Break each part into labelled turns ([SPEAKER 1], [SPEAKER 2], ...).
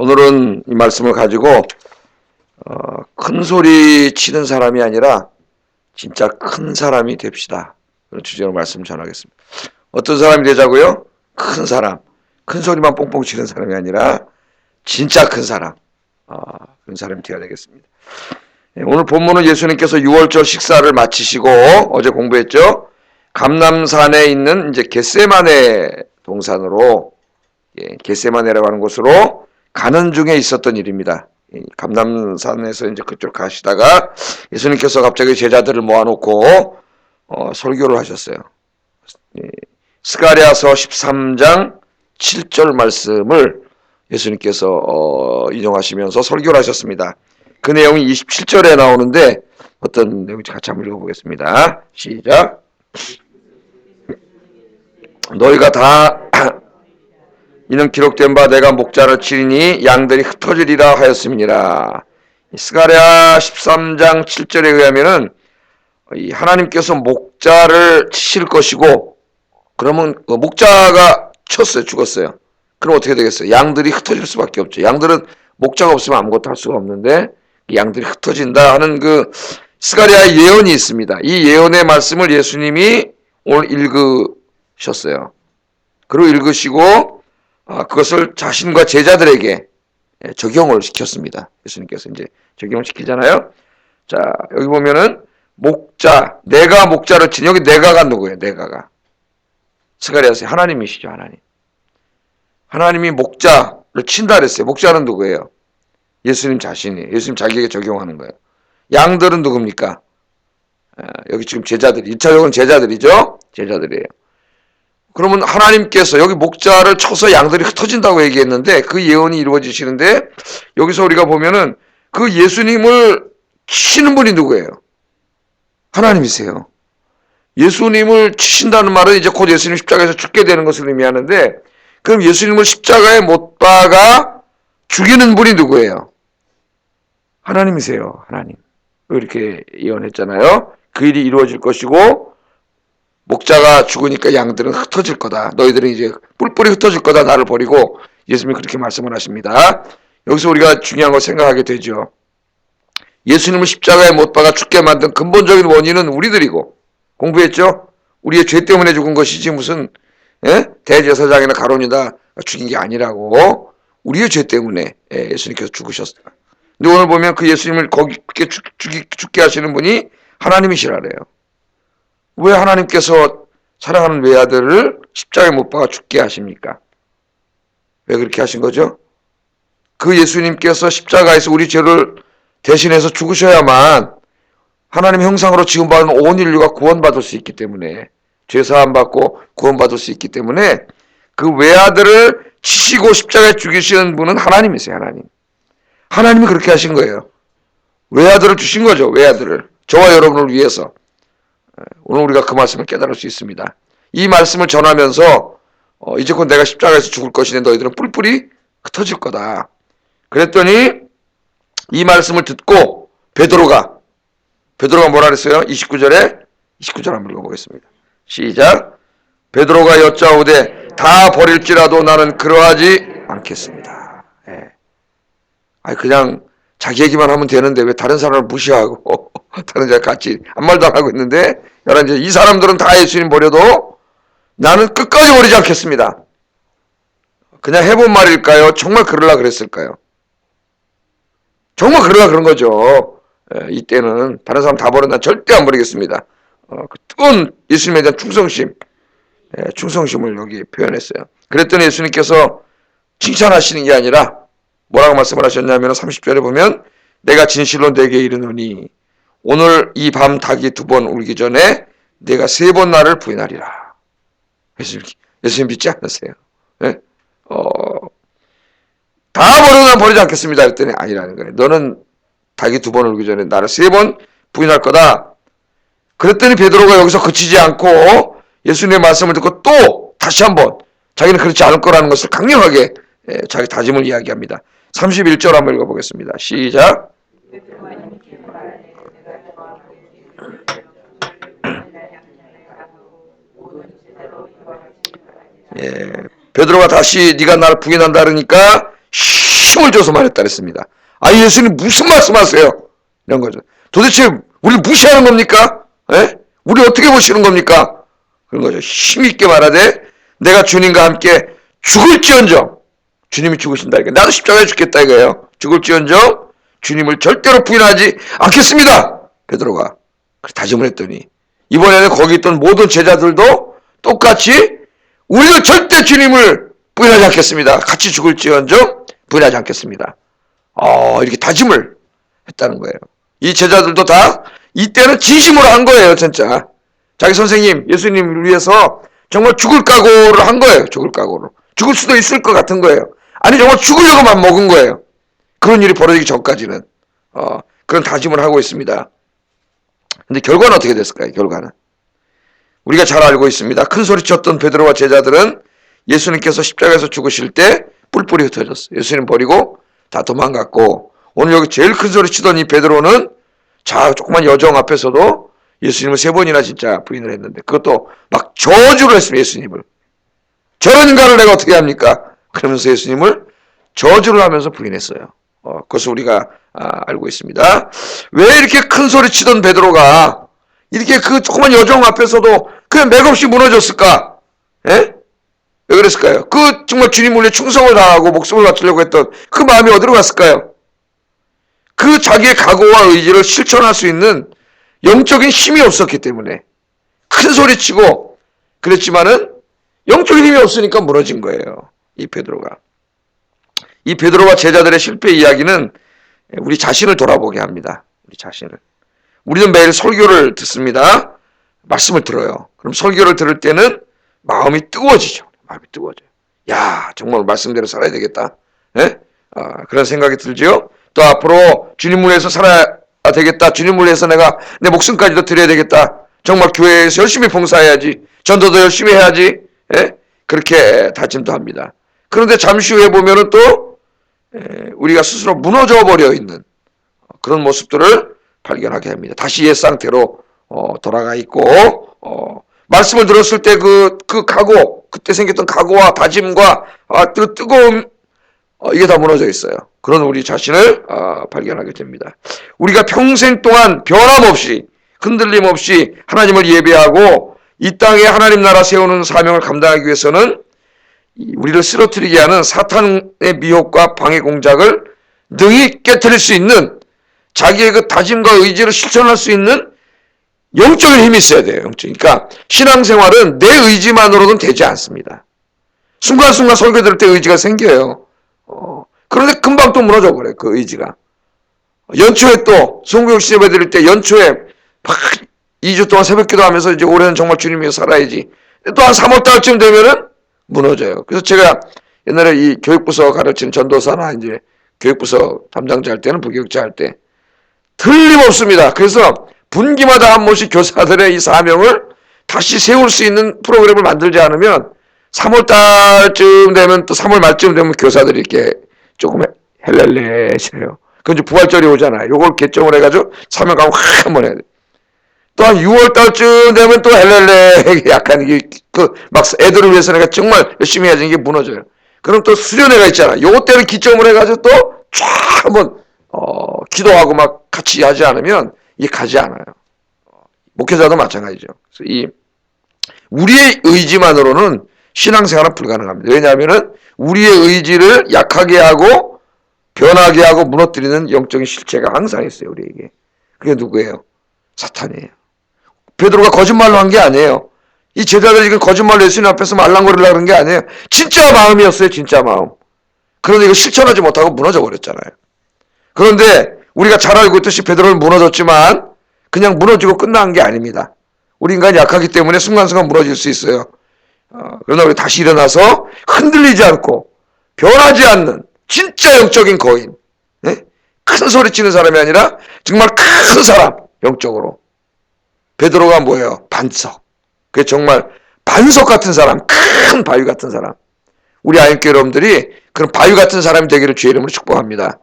[SPEAKER 1] 오늘은 이 말씀을 가지고 어, 큰 소리 치는 사람이 아니라 진짜 큰 사람이 됩시다. 그런 주제로 말씀 전하겠습니다. 어떤 사람이 되자고요? 큰 사람. 큰 소리만 뽕뽕 치는 사람이 아니라 진짜 큰 사람. 아, 그런 사람이 되어야 되겠습니다. 예, 오늘 본문은 예수님께서 6월절 식사를 마치시고 어제 공부했죠. 감남산에 있는 이제 겟세마네 동산으로 예, 겟세마네라고 하는 곳으로 가는 중에 있었던 일입니다. 이 감남산에서 이제 그쪽 가시다가 예수님께서 갑자기 제자들을 모아놓고 어, 설교를 하셨어요. 예, 스가랴서 13장 7절 말씀을 예수님께서 어, 인용하시면서 설교를 하셨습니다. 그 내용이 27절에 나오는데 어떤 내용인지 같이 한번 읽어보겠습니다. 시작. 너희가 다 이는 기록된 바 내가 목자를 치리니 양들이 흩어지리라 하였음이니라. 스가랴 13장 7절에 의하면은 이 하나님께서 목자를 치실 것이고 그러면 그 목자가 쳤어요 죽었어요. 그럼 어떻게 되겠어요? 양들이 흩어질 수밖에 없죠. 양들은 목자가 없으면 아무것도 할 수가 없는데 양들이 흩어진다 하는 그 스가랴의 예언이 있습니다. 이 예언의 말씀을 예수님이 오늘 읽으셨어요. 그리고 읽으시고 아, 그것을 자신과 제자들에게 예, 적용을 시켰습니다. 예수님께서 이제 적용을 시키잖아요. 자 여기 보면은 목자 내가 목자를 친 여기 내가가 누구예요? 내가가 스가랴서 하나님이시죠 하나님. 하나님이 목자를 친다 그랬어요. 목자는 누구예요? 예수님 자신이에요. 예수님 자기에게 적용하는 거예요. 양들은 누굽니까? 아, 여기 지금 제자들, 1차적은 제자들이죠? 제자들이에요. 그러면 하나님께서 여기 목자를 쳐서 양들이 흩어진다고 얘기했는데 그 예언이 이루어지시는데 여기서 우리가 보면은 그 예수님을 치는 분이 누구예요? 하나님이세요. 예수님을 치신다는 말은 이제 곧 예수님 십자가에서 죽게 되는 것을 의미하는데 그럼 예수님을 십자가에 못 박아 죽이는 분이 누구예요? 하나님이세요. 하나님. 이렇게 예언했잖아요. 그 일이 이루어질 것이고 목자가 죽으니까 양들은 흩어질 거다. 너희들은 이제 뿔뿔이 흩어질 거다. 나를 버리고 예수님이 그렇게 말씀을 하십니다. 여기서 우리가 중요한 걸 생각하게 되죠. 예수님을 십자가에 못 박아 죽게 만든 근본적인 원인은 우리들이고 공부했죠? 우리의 죄 때문에 죽은 것이지 무슨 예? 대제사장이나 가론이다 죽인 게 아니라고 우리의 죄 때문에 예, 예수님께서 죽으셨어요. 근데 오늘 보면 그 예수님을 거기 그렇게 죽, 죽, 죽게 하시는 분이 하나님이시라래요. 왜 하나님께서 사랑하는 외아들을 십자가에 못 박아 죽게 하십니까? 왜 그렇게 하신 거죠? 그 예수님께서 십자가에서 우리 죄를 대신해서 죽으셔야만 하나님 형상으로 지금받은 온 인류가 구원받을 수 있기 때문에 죄사함 받고 구원받을 수 있기 때문에 그 외아들을 치시고 십자가에 죽이시는 분은 하나님이세요, 하나님. 하나님이 그렇게 하신 거예요. 외아들을 주신 거죠, 외아들을. 저와 여러분을 위해서. 오늘 우리가 그 말씀을 깨달을 수 있습니다. 이 말씀을 전하면서 어, 이제껏 내가 십자가에서 죽을 것이니 너희들은 뿔뿔이 흩어질 거다. 그랬더니 이 말씀을 듣고 베드로가 베드로가 뭐라 그랬어요? 29절에 29절 한번 읽어보겠습니다. 시작. 베드로가 여짜오되 다 버릴지라도 나는 그러하지 않겠습니다. 예. 아니 그냥 자기 얘기만 하면 되는데 왜 다른 사람을 무시하고 다른 자 같이 한 말도 안 하고 있는데 여러 이제 이 사람들은 다 예수님 버려도 나는 끝까지 버리지 않겠습니다. 그냥 해본 말일까요? 정말 그러려 그랬을까요? 정말 그러려 그런 거죠. 예, 이때는 다른 사람 다난 절대 안 버리겠습니다. 어, 그 뜨거운 예수님에 대한 충성심, 예, 충성심을 여기 표현했어요. 그랬더니 예수님께서 칭찬하시는 게 아니라 뭐라고 말씀을 하셨냐면 30절에 보면 내가 진실로 내게 이르노니 오늘 이 밤 닭이 두 번 울기 전에 내가 세 번 나를 부인하리라. 예수님, 예수님 믿지 않으세요? 예? 어, 다난 버리지 않겠습니다. 그랬더니 아니라는 거예요. 너는 닭이 두 번 울기 전에 나를 세 번 부인할 거다. 그랬더니 베드로가 여기서 그치지 않고 예수님의 말씀을 듣고 또 다시 한번 자기는 그렇지 않을 거라는 것을 강력하게 예, 자기 다짐을 이야기합니다. 31절 한번 읽어보겠습니다. 시작. 예, 베드로가 다시 네가 나를 부인한다 그러니까 쉿 힘을 줘서 말했다 그랬습니다. 아 예수님 무슨 말씀하세요? 이런 거죠. 도대체 우리 무시하는 겁니까? 예? 우리 어떻게 보시는 겁니까? 그런 거죠. 힘있게 말하되 내가 주님과 함께 죽을지언정 주님이 죽으신다 니까 나도 십자가에 죽겠다 이거예요. 죽을지언정 주님을 절대로 부인하지 않겠습니다. 베드로가 다짐을 했더니 이번에는 거기 있던 모든 제자들도 똑같이 우리는 절대 주님을 부인하지 않겠습니다. 같이 죽을지언정 부인하지 않겠습니다. 어, 이렇게 다짐을 했다는 거예요. 이 제자들도 다 이때는 진심으로 한 거예요, 진짜. 자기 선생님, 예수님을 위해서 정말 죽을 각오를 한 거예요, 죽을 각오로. 죽을 수도 있을 것 같은 거예요. 아니, 정말 죽으려고만 먹은 거예요. 그런 일이 벌어지기 전까지는. 어, 그런 다짐을 하고 있습니다. 근데 결과는 어떻게 됐을까요, 결과는? 우리가 잘 알고 있습니다. 큰 소리 쳤던 베드로와 제자들은 예수님께서 십자가에서 죽으실 때 뿔뿔이 흩어졌어요. 예수님 버리고 다 도망갔고 오늘 여기 제일 큰 소리 치던 이 베드로는 자 조그만 여정 앞에서도 예수님을 세 번이나 진짜 부인을 했는데 그것도 막 저주를 했습니다. 예수님을. 저런 인간을 내가 어떻게 합니까? 그러면서 예수님을 저주를 하면서 부인했어요. 어, 그것을 우리가 아, 알고 있습니다. 왜 이렇게 큰 소리 치던 베드로가 이렇게 그 조그만 여정 앞에서도 그냥 맥없이 무너졌을까? 예? 왜 그랬을까요? 그 정말 주님 물에 충성을 다하고 목숨을 바치려고 했던 그 마음이 어디로 갔을까요? 그 자기의 각오와 의지를 실천할 수 있는 영적인 힘이 없었기 때문에 큰 소리 치고 그랬지만은 영적인 힘이 없으니까 무너진 거예요. 이 베드로가. 이 베드로와 제자들의 실패 이야기는 우리 자신을 돌아보게 합니다. 우리 자신을. 우리는 매일 설교를 듣습니다. 말씀을 들어요. 그럼 설교를 들을 때는 마음이 뜨거워지죠. 마음이 뜨거워져요. 야, 정말 말씀대로 살아야 되겠다. 예? 아, 그런 생각이 들지요. 또 앞으로 주님 물에서 살아야 되겠다. 주님 물에서 내가 내 목숨까지도 드려야 되겠다. 정말 교회에서 열심히 봉사해야지. 전도도 열심히 해야지. 예? 그렇게 다짐도 합니다. 그런데 잠시 후에 보면은 또 에, 우리가 스스로 무너져 버려 있는 그런 모습들을 발견하게 합니다. 다시 옛 상태로 어, 돌아가 있고 어, 말씀을 들었을 때 그 그 각오 그때 생겼던 각오와 다짐과 아, 뜨, 뜨거움 어, 이게 다 무너져 있어요. 그런 우리 자신을 아, 발견하게 됩니다. 우리가 평생 동안 변함없이 흔들림 없이 하나님을 예배하고 이 땅에 하나님 나라 세우는 사명을 감당하기 위해서는 우리를 쓰러뜨리게 하는 사탄의 미혹과 방해 공작을 능히 깨뜨릴 수 있는 자기의 그 다짐과 의지를 실천할 수 있는 영적인 힘이 있어야 돼요. 영적. 그러니까 신앙생활은 내 의지만으로는 되지 않습니다. 순간순간 설교 들을 때 의지가 생겨요. 어, 그런데 금방 또 무너져 버려요. 그 의지가. 연초에 또 성교육 시험에 드릴 때 연초에 막 2주 동안 새벽 기도하면서 이제 올해는 정말 주님 위해 살아야지. 또 한 3월 달쯤 되면은 무너져요. 그래서 제가 옛날에 이 교육부서 가르치는 전도사나 이제 교육부서 담당자 할 때는 부교육자 할 때 틀림없습니다. 그래서 분기마다 한 번씩 교사들의 이 사명을 다시 세울 수 있는 프로그램을 만들지 않으면 3월 달쯤 되면 또 3월 말쯤 되면 교사들이 이렇게 조금 헬렐레해져요. 그건 이제 부활절이 오잖아요. 요걸 개정을 해가지고 사명하고 확 한번 해야 돼. 또한 6월 달쯤 되면 또 헬렐레 약간 이게 그 막 애들을 위해서 내가 정말 열심히 해야지 이게 무너져요. 그럼 또 수련회가 있잖아. 요거 때는 기점을 해가지고 또 쫙 한번 어 기도하고 막 같이 하지 않으면 이게 가지 않아요. 목회자도 마찬가지죠. 그래서 이 우리의 의지만으로는 신앙생활은 불가능합니다. 왜냐하면은 우리의 의지를 약하게 하고 변하게 하고 무너뜨리는 영적인 실체가 항상 있어요. 우리에게. 그게 누구예요? 사탄이에요. 베드로가 거짓말로 한 게 아니에요. 이 제자들이 지금 거짓말로 예수님 앞에서 말랑거리려고 그런 게 아니에요. 진짜 마음이었어요. 진짜 마음. 그런데 이거 실천하지 못하고 무너져 버렸잖아요. 그런데 우리가 잘 알고 있듯이 베드로는 무너졌지만 그냥 무너지고 끝난 게 아닙니다. 우리 인간이 약하기 때문에 순간순간 무너질 수 있어요. 어, 그러나 우리 다시 일어나서 흔들리지 않고 변하지 않는 진짜 영적인 거인. 네? 큰 소리 치는 사람이 아니라 정말 큰 사람 영적으로. 베드로가 뭐예요? 반석. 그게 정말 반석 같은 사람, 큰 바위 같은 사람. 우리 아이교 여러분들이 그런 바위 같은 사람이 되기를 주의 이름으로 축복합니다.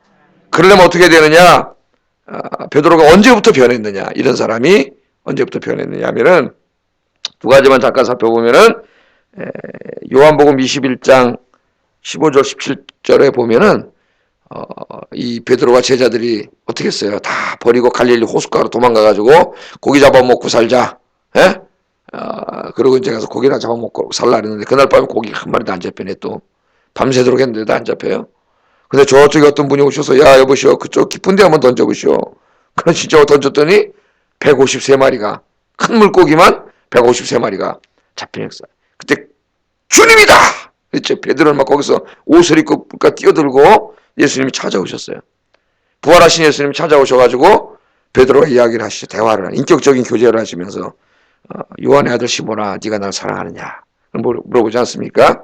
[SPEAKER 1] 그러려면 어떻게 되느냐? 아, 베드로가 언제부터 변했느냐? 이런 사람이 언제부터 변했느냐 하면은 두 가지만 잠깐 살펴보면은 에, 요한복음 21장 15절 17절에 보면은 어, 이 베드로와 제자들이 어떻게 했어요? 다 버리고 갈릴리 호숫가로 도망가 가지고 고기 잡아먹고 살자. 예? 어, 그러고 이제 가서 고기나 잡아먹고 살라 그랬는데 그날 밤에 고기 한 마리도 안 잡히네 또. 밤새도록 했는데도 안 잡혀요. 근데 저쪽에 어떤 분이 오셔서 야 여보시오 그쪽 깊은 데 한번 던져보시오. 그런 진짜 던졌더니 153마리가 큰 물고기만 153마리가 잡히겠어. 그때 주님이다. 그랬죠. 베드로는 막 거기서 옷을 입고 까 뛰어들고 예수님이 찾아오셨어요. 부활하신 예수님이 찾아오셔가지고 베드로가 이야기를 하시죠. 대화를 인격적인 교제를 하시면서 어, 요한의 아들 시모나 네가 날 사랑하느냐 물어보지 않습니까?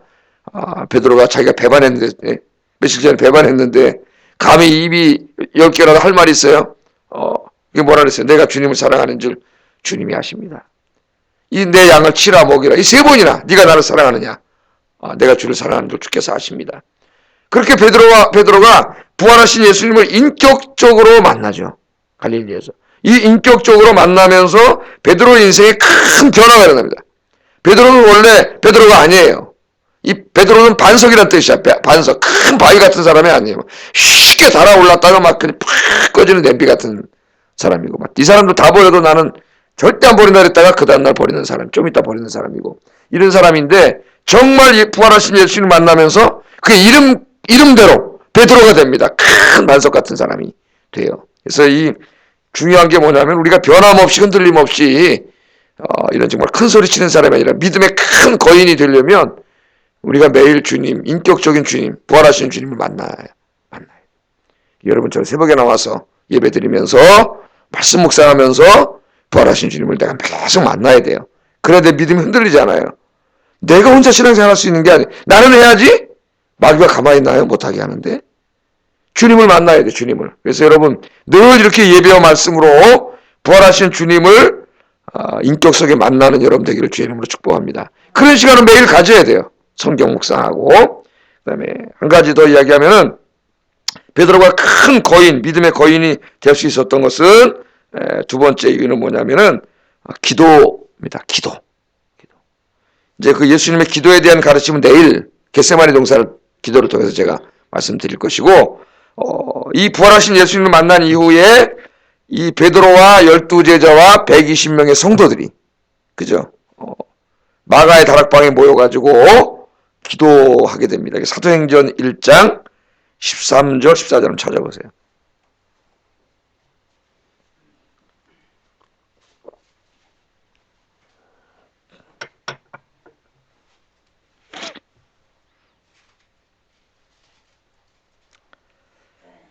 [SPEAKER 1] 아, 베드로가 자기가 배반했는데 예? 며칠 전에 배반했는데 감히 입이 열 개라도 할 말이 있어요. 어, 이게 뭐라 그랬어요? 내가 주님을 사랑하는 줄 주님이 아십니다. 이 내 양을 치라 먹이라 이 세 번이나 네가 나를 사랑하느냐? 아, 내가 주를 사랑하는 줄 주께서 아십니다. 그렇게 베드로와 베드로가 부활하신 예수님을 인격적으로 만나죠. 갈릴리에서. 이 인격적으로 만나면서 베드로 인생에 큰 변화가 일어납니다. 베드로는 원래 베드로가 아니에요. 이 베드로는 반석이란 뜻이야. 반석. 큰 바위 같은 사람이 아니에요. 쉽게 달아올랐다가 막 그냥 팍 꺼지는 냄비 같은 사람이고. 막 이 사람도 다 버려도 나는 절대 안 버린다 그랬다가 그 다음날 버리는 사람. 좀 이따 버리는 사람이고. 이런 사람인데 정말 부활하신 예수님을 만나면서 그 이름, 이름대로 베드로가 됩니다. 큰 반석 같은 사람이 돼요. 그래서 이 중요한 게 뭐냐면 우리가 변함없이 흔들림 없이 어, 이런 정말 큰 소리 치는 사람이 아니라 믿음의 큰 거인이 되려면 우리가 매일 주님, 인격적인 주님, 부활하신 주님을 만나야 만나요. 여러분 저 새벽에 나와서 예배 드리면서 말씀 묵상하면서 부활하신 주님을 내가 계속 만나야 돼요. 그래야 내 믿음이 흔들리지 않아요. 내가 혼자 신앙생활 할 수 있는 게 아니에요. 나는 해야지 마귀가 가만히 있나요? 못하게 하는데. 주님을 만나야 돼, 주님을. 그래서 여러분, 늘 이렇게 예배와 말씀으로 부활하신 주님을 아, 인격 속에 만나는 여러분 되기를 주의 이름으로 축복합니다. 그런 시간을 매일 가져야 돼요. 성경 묵상하고. 그 다음에 한 가지 더 이야기하면은 베드로가 큰 거인, 믿음의 거인이 될 수 있었던 것은 두 번째 이유는 뭐냐면은 아, 기도입니다. 기도. 기도. 이제 그 예수님의 기도에 대한 가르침은 내일 겟세마니 동사를 기도를 통해서 제가 말씀드릴 것이고 어, 이 부활하신 예수님을 만난 이후에 이 베드로와 열두 제자와 120명의 성도들이 그죠? 어, 마가의 다락방에 모여가지고 기도하게 됩니다. 사도행전 1장 13절 14절을 찾아보세요.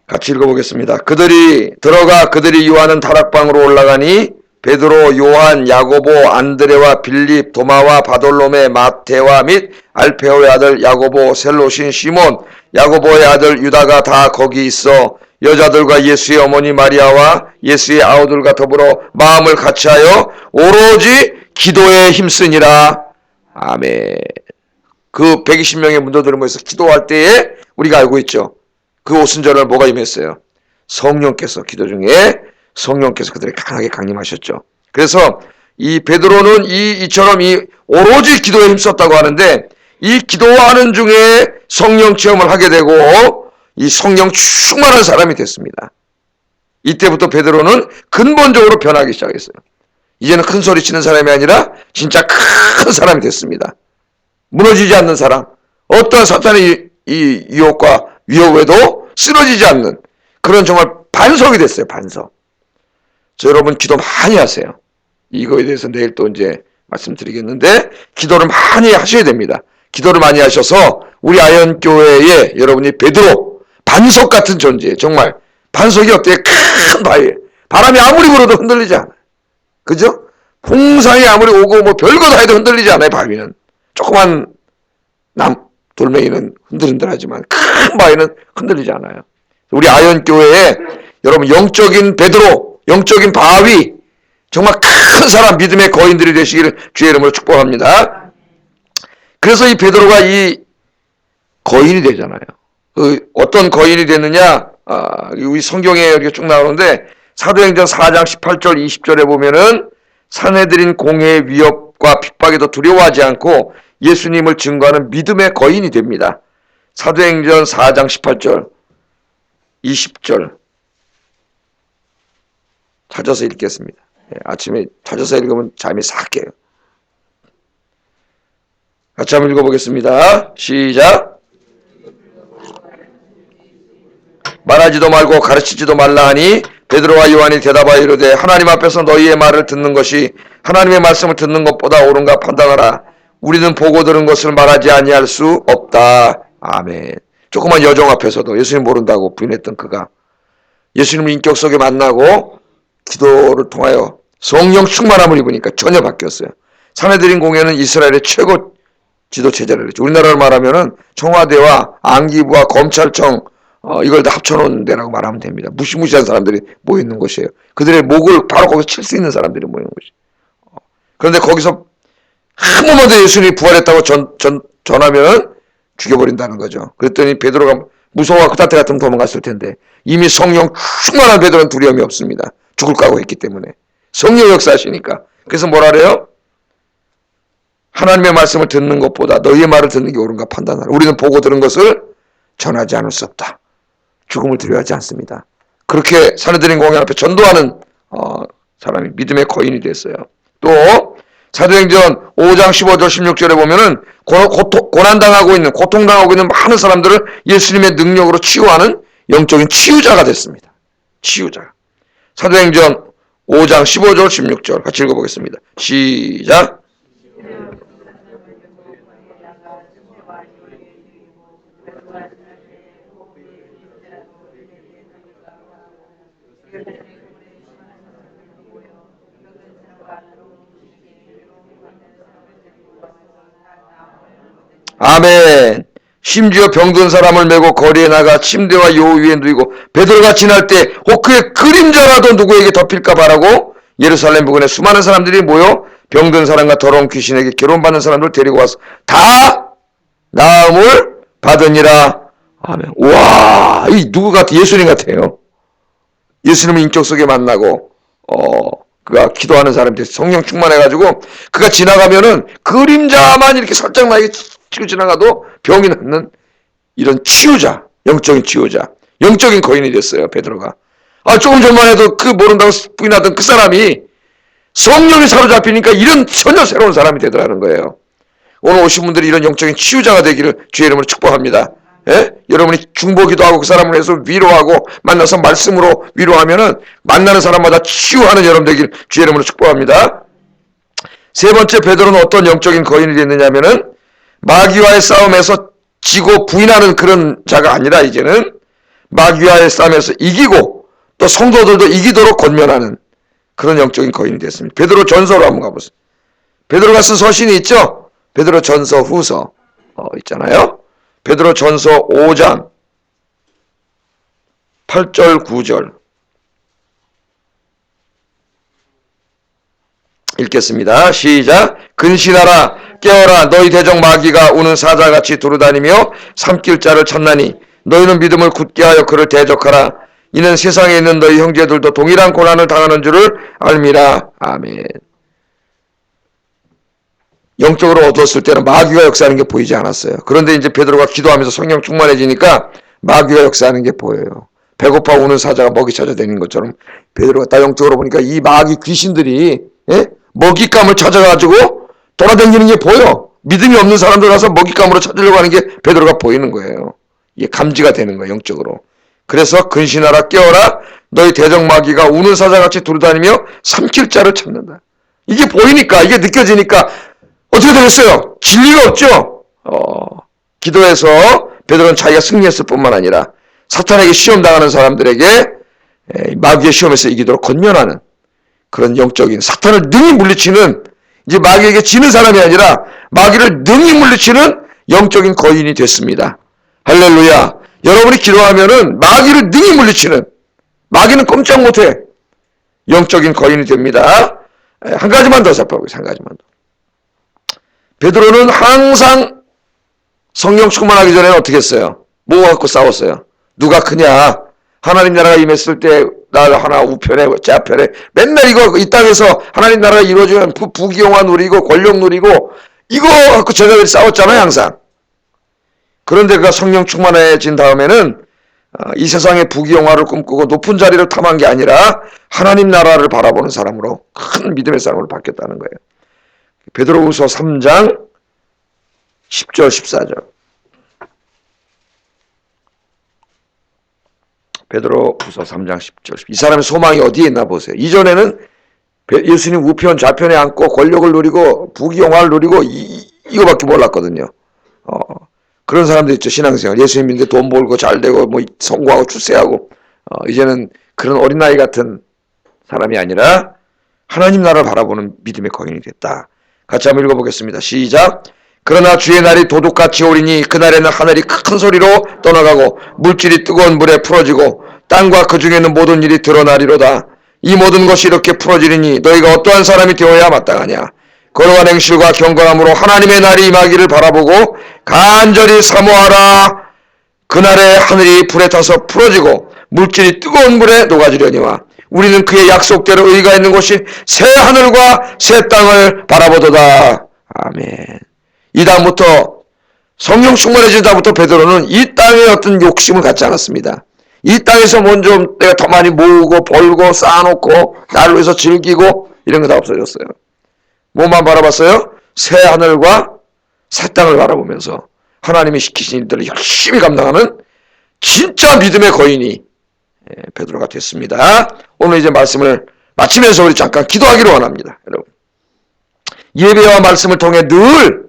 [SPEAKER 1] 같이 읽어보겠습니다. 그들이 들어가 그들이 유하는 다락방으로 올라가니 베드로, 요한, 야고보, 안드레와 빌립, 도마와 바돌로메, 마테와 및 알페오의 아들 야고보, 셀로신 시몬, 야고보의 아들 유다가 다 거기 있어 여자들과 예수의 어머니 마리아와 예수의 아우들과 더불어 마음을 같이하여 오로지 기도에 힘쓰니라. 아멘. 그 120명의 문도들을 모여서 기도할 때에 우리가 알고 있죠. 그 오순절날 뭐가 임했어요? 성령께서 기도 중에 성령께서 그들을 강하게 강림하셨죠. 그래서 이 베드로는 이 이처럼 이 오로지 기도에 힘썼다고 하는데 이 기도하는 중에 성령 체험을 하게 되고 이 성령 충만한 사람이 됐습니다. 이때부터 베드로는 근본적으로 변하기 시작했어요. 이제는 큰 소리 치는 사람이 아니라 진짜 큰 사람이 됐습니다. 무너지지 않는 사람, 어떠한 사탄의 이 유혹과 위협에도 쓰러지지 않는 그런 정말 반석이 됐어요. 반석. 저 여러분 기도 많이 하세요. 이거에 대해서 내일 또 이제 말씀드리겠는데 기도를 많이 하셔야 됩니다. 기도를 많이 하셔서 우리 아현교회에 여러분이 베드로 반석 같은 존재 정말 반석이 어때요? 큰 바위 바람이 아무리 불어도 흔들리지 않아요. 그죠? 풍상이 아무리 오고 뭐 별거 다 해도 흔들리지 않아요. 바위는 조그만 남 돌멩이는 흔들흔들하지만 큰 바위는 흔들리지 않아요. 우리 아현교회에 여러분 영적인 베드로, 영적인 바위, 정말 큰 사람 믿음의 거인들이 되시기를 주의 이름으로 축복합니다. 그래서 이 베드로가 이 거인이 되잖아요. 그 어떤 거인이 됐느냐? 아, 우리 성경에 이렇게 쭉 나오는데 사도행전 4장 18절 20절에 보면은 사내들인 공해의 위협과 핍박에도 두려워하지 않고 예수님을 증거하는 믿음의 거인이 됩니다. 사도행전 4장 18절 20절 찾아서 읽겠습니다. 예, 아침에 찾아서 읽으면 잠이 싹 깨요. 같이 한번 읽어보겠습니다. 시작. 말하지도 말고 가르치지도 말라 하니 베드로와 요한이 대답하여 이르되 하나님 앞에서 너희의 말을 듣는 것이 하나님의 말씀을 듣는 것보다 옳은가 판단하라. 우리는 보고 들은 것을 말하지 아니할 수 없다. 아멘. 조그만 여종 앞에서도 예수님 모른다고 부인했던 그가 예수님 인격 속에 만나고 기도를 통하여 성령 충만함을 입으니까 전혀 바뀌었어요. 사내들인 공예는 이스라엘의 최고 지도 체제를 했죠. 우리나라로 말하면은 청와대와 안기부와 검찰청 어, 이걸 다 합쳐놓은 데라고 말하면 됩니다. 무시무시한 사람들이 모여 있는 곳이에요. 그들의 목을 바로 거기서 칠 수 있는 사람들이 모이는 곳이. 어, 그런데 거기서 한 번만 더 예수님이 부활했다고 전, 전, 전하면 죽여버린다는 거죠. 그랬더니 베드로가 무서워 그 사태 같으면 도망갔을 텐데 이미 성령 충만한 베드로는 두려움이 없습니다. 죽을 각오 했기 때문에. 성령 역사하시니까. 그래서 뭐라 그래요? 하나님의 말씀을 듣는 것보다 너희의 말을 듣는 게 옳은가 판단하라. 우리는 보고 들은 것을 전하지 않을 수 없다. 죽음을 두려워하지 않습니다. 그렇게 사내들인 공연 앞에 전도하는 어, 사람이 믿음의 거인이 됐어요. 또 사도행전 5장 15절 16절에 보면은 고, 고통, 고난당하고 있는 고통당하고 있는 많은 사람들을 예수님의 능력으로 치유하는 영적인 치유자가 됐습니다. 치유자. 사도행전 5장 15절 16절 같이 읽어보겠습니다. 시작. 아멘. 심지어 병든 사람을 메고 거리에 나가 침대와 요 위에 누이고 베드로가 지날 때 혹그의 그림자라도 누구에게 덮일까 바라고 예루살렘 부근에 수많은 사람들이 모여 병든 사람과 더러운 귀신에게 결혼받는 사람들 데리고 와서 다 나음을 받으니라. 아멘. 와, 이 누구 같아? 예수님 같아요. 예수님을 인격 속에 만나고 어 그가 기도하는 돼서 성령 충만해가지고 그가 지나가면은 그림자만 이렇게 살짝 나게 치고 지나가도 병이 낫는 이런 치유자, 영적인 치유자, 영적인 거인이 됐어요 베드로가. 아 조금 전만 해도 그 모른다고 부인하던 그 사람이 성령이 사로잡히니까 이런 전혀 새로운 사람이 되더라는 거예요. 오늘 오신 분들이 이런 영적인 치유자가 되기를 주의 이름으로 축복합니다. 예? 여러분이 중보기도 하고 그 사람을 해서 위로하고 만나서 말씀으로 위로하면은 만나는 사람마다 치유하는 여러분 되길 주의 이름으로 축복합니다. 세 번째 베드로는 어떤 영적인 거인이 됐느냐면은 마귀와의 싸움에서 지고 부인하는 그런 자가 아니라 이제는 마귀와의 싸움에서 이기고 또 성도들도 이기도록 권면하는 그런 영적인 거인이 됐습니다. 베드로 전서로 한번 가보세요. 베드로가 쓴 서신이 있죠? 베드로 전서 후서 어, 있잖아요. 베드로 전서 5장 8절 9절 읽겠습니다. 시작. 근신하라 깨어라 너희 대적 마귀가 우는 사자같이 두루다니며 삼킬 자를 찾나니 너희는 믿음을 굳게 하여 그를 대적하라. 이는 세상에 있는 너희 형제들도 동일한 고난을 당하는 줄을 알미라. 아멘. 영적으로 어두웠을 때는 마귀가 역사하는 게 보이지 않았어요. 그런데 이제 베드로가 기도하면서 성령 충만해지니까 마귀가 역사하는 게 보여요. 배고파 우는 사자가 먹이 찾아다니는 것처럼 베드로가 딱 영적으로 보니까 이 마귀 귀신들이 예? 먹잇감을 찾아가지고 돌아다니는 게 보여. 믿음이 없는 사람들 가서 먹잇감으로 찾으려고 하는 게 베드로가 보이는 거예요. 이게 감지가 되는 거예요, 영적으로. 그래서 근신하라 깨어라 너희 대적 마귀가 우는 사자같이 돌아다니며 삼킬 자를 찾는다. 이게 보이니까 이게 느껴지니까 어떻게 되겠어요? 진리가 없죠. 어, 기도해서 베드로는 자기가 승리했을 뿐만 아니라 사탄에게 시험 당하는 사람들에게 에, 마귀의 시험에서 이기도록 권면하는 그런 영적인 사탄을 능히 물리치는 이제 마귀에게 지는 사람이 아니라 마귀를 능히 물리치는 영적인 거인이 됐습니다. 할렐루야. 여러분이 기도하면은 마귀를 능히 물리치는 마귀는 꼼짝 못해 영적인 거인이 됩니다. 에, 한 가지만 더 살펴보겠습니다. 한 가지만 더. 베드로는 항상 성령 충만하기 전에는 어떻게 했어요? 뭐 갖고 싸웠어요? 누가 크냐? 하나님 나라가 임했을 때 날 하나 우편에 좌편에 맨날 이거 이 땅에서 하나님 나라가 이루어지면 부, 부귀영화 누리고 권력 누리고 이거 갖고 제자들이 싸웠잖아요 항상. 그런데 그가 성령 충만해진 다음에는 어, 이 세상의 부귀영화를 꿈꾸고 높은 자리를 탐한 게 아니라 하나님 나라를 바라보는 사람으로 큰 믿음의 사람으로 바뀌었다는 거예요. 베드로후서 3장 10절 14절. 베드로후서 3장 10절. 이 사람의 소망이 어디에 있나 보세요. 이전에는 베- 예수님 우편 좌편에 앉고 권력을 누리고 부귀영화를 누리고 이, 이거밖에 몰랐거든요. 어, 그런 사람들 있죠 신앙생활 예수님 믿는데 돈 벌고 잘 되고 뭐 성공하고 출세하고 어, 이제는 그런 어린아이 같은 사람이 아니라 하나님 나라를 바라보는 믿음의 거인이 됐다. 같이 한번 읽어보겠습니다. 시작. 그러나 주의 날이 도둑같이 오리니 그날에는 하늘이 큰 소리로 떠나가고 물질이 뜨거운 물에 풀어지고 땅과 그 중에 있는 모든 일이 드러나리로다. 이 모든 것이 이렇게 풀어지리니 너희가 어떠한 사람이 되어야 마땅하냐. 거룩한 행실과 경건함으로 하나님의 날이 임하기를 바라보고 간절히 사모하라. 그날에 하늘이 불에 타서 풀어지고 물질이 뜨거운 물에 녹아지려니와 우리는 그의 약속대로 의가 있는 곳이 새 하늘과 새 땅을 바라보도다. 아멘. 이 다음부터 성령 충만해진 다음부터 베드로는 이 땅에 어떤 욕심을 갖지 않았습니다. 이 땅에서 먼저 내가 더 많이 모으고 벌고 쌓아놓고 나를 위해서 즐기고 이런 거 다 없어졌어요. 뭐만 바라봤어요? 새 하늘과 새 땅을 바라보면서 하나님이 시키신 일들을 열심히 감당하는 진짜 믿음의 거인이 예, 베드로가 됐습니다. 오늘 이제 말씀을 마치면서 우리 잠깐 기도하기를 원합니다. 여러분. 예배와 말씀을 통해 늘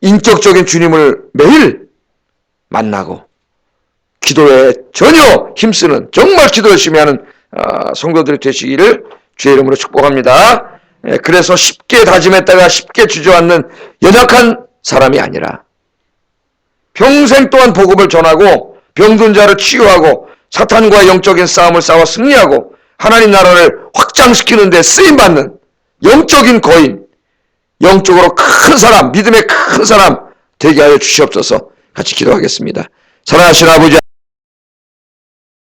[SPEAKER 1] 인격적인 주님을 매일 만나고 기도에 전혀 힘쓰는 정말 기도 열심히 하는 어, 성도들이 되시기를 주의 이름으로 축복합니다. 예, 그래서 쉽게 다짐했다가 쉽게 주저앉는 연약한 사람이 아니라 평생 동안 복음을 전하고 병든 자를 치유하고 사탄과 영적인 싸움을 싸워 승리하고 하나님 나라를 확장시키는 데 쓰임받는 영적인 거인, 영적으로 큰 사람, 믿음의 큰 사람 되게 하여 주시옵소서 같이 기도하겠습니다. 사랑하신 아버지